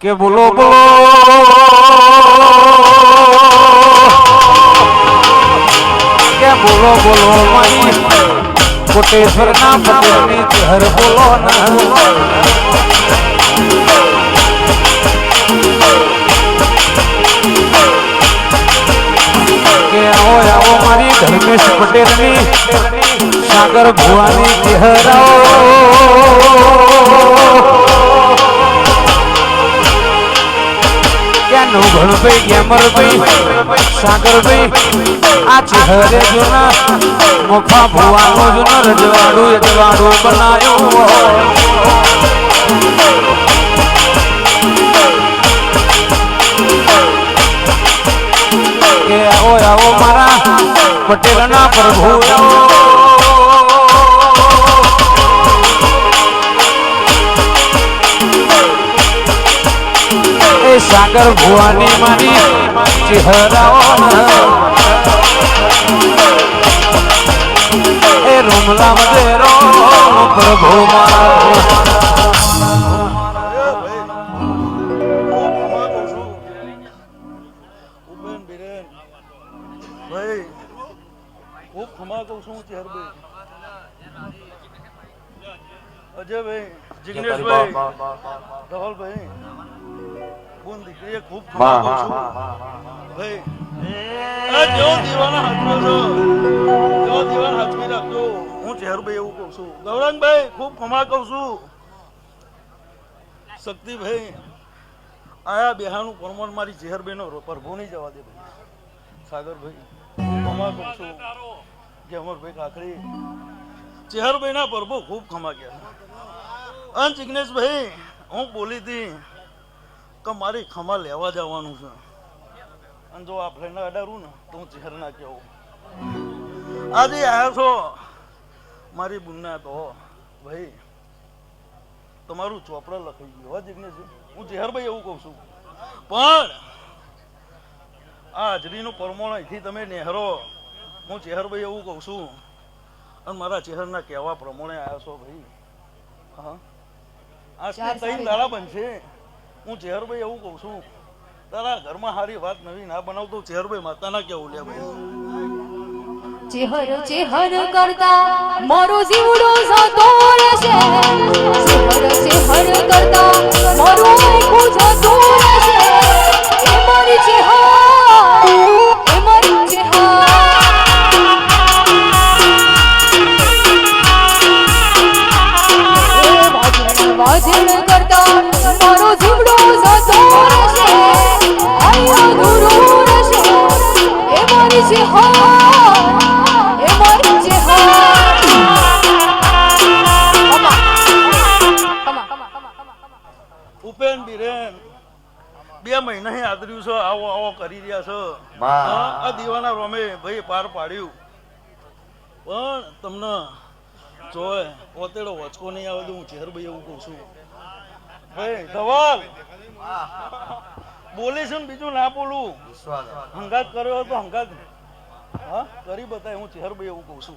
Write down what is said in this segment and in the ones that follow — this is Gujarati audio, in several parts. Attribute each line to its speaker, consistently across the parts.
Speaker 1: કે બોલો બોલો કે બોલો બોલો મારી કોટેશ્વર ના પટેલની ચહેર બોલો ના કે આવો આવો મારી ધર્મેશ પટેલની સાગર ભુવાની ચહેરાઓ ક્યાંનો ભણભાઈ ગેમરભાઈ સાગરભાઈ આ ચહેરે જૂના મોખા ભુવાનો જૂનો રજવાડું રજવાડું બનાવ્યું કે આવો આવો મારા પટેલના પ્રભુ સાગર ભુવાની મારી ચહેરાઓ એ રૂમલા મદેરો પ્રભુ મારા
Speaker 2: ભાઈ, ખૂબ ખમા કહું છું. અજયભાઈ, જિગ્નેશભાઈ, ધવલભાઈ, બોન દીકરીએ ખૂબ ખમા કહું છું. ભાઈ, આ દીવાના હાથમાં છો, જેવો દીવાના હાથમાં રાખજો. હું ચેહરભાઈ એવું કહું છું. ગૌરંગભાઈ ખૂબ ખમા કહું છું. શક્તિભાઈ આયા બેહાનું પરમાણ મારી ચેહરભાઈનો પ્રભુ નહીં જવા દે ભાઈ. સાગરભાઈ ખમા કહું છું. ગેમરભાઈ કાકડી ચેહરભાઈના પ્રભુ ખૂબ ક્ષમા ગયા અન જિગ્નેશભાઈ હું બોલી હતી કે મારી ખમા લેવા જવાનું છે. અને જો આ ફ્રેન્ડ અડારું ને તો હું ચહેર ના કેવું. આજે આવ્યા છો? મારી બુનના તો ભાઈ તમારું ચોપડા લખાઈ ગયું હા જિજ્ઞેશ હું જેહરભાઈ એવું કહું છું. પણ આ હાજરીનું પરમોણ અહીંથી તમે નેહરો. હું ચેહરભાઈ એવું કહું છું. અને મારા ચેહરના કહેવા પ્રમાણે આવ્યા છો ભાઈ. હા? આ ત્રણ દાડા બનશે. હું ઝેરભાઈ એવું કહું છું. તારા ઘરમાં સારી વાત નવી ના બનાવતો ચેહરભાઈ માતાના કેવું લે ભાઈ?
Speaker 3: ચેહર ચેહર કરતા મારો જીવડો જતો રહેશે. ચેહર ચેહર કરતા મારો આંખો જતો રહેશે. એ મારી ચેહર, એ મારી ચેહર. વાજણ વાજણ કરતા
Speaker 2: બે મહિના આદર્યું છે આવો આવો કરી રહ્યા છે. આ દીવાના રોમે ભાઈ પાર પાડ્યું. પણ તમને જોય પોતેડો વચકો નહીં આવે તો હું ચેહરભાઈ એવું કહું છું. ભાઈ ધવલ. બોલીશ ને બીજું ના બોલું. હંગાત કર્યો હોય તો હંગાત. હા કરી બતાય હું ચેહરભાઈ એવું કહું છું.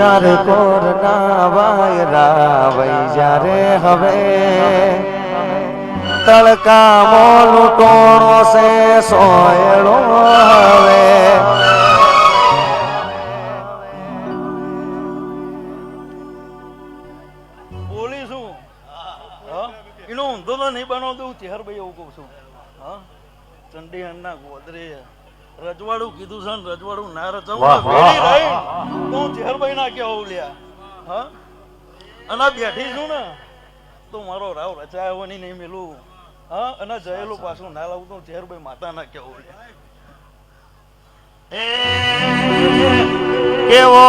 Speaker 4: ચાર કોર ના વાયરા વઈ જ્યારે હવે. તડકા મોલું ટોણો છે, સોયડો હવે.
Speaker 2: ઊંધો નહીં બનાવતો હું ભાઈ એવું કહું છું. હા? ચંડી હણના ગોદરે. રજવાડું કીધું છે ને રજવાડું ના રચાવું ભાઈ રહી તો હું ચેહરભાઈ ના કેવું લ્યા. હા? અને બેઠી છું ને તો મારો રાવ રચાયો નહીં નહીં મેલું. હા? અને જયેલું પાછું ના લાવું તો હું ભાઈ માતા ના કેવું લ્યા.
Speaker 4: કેવો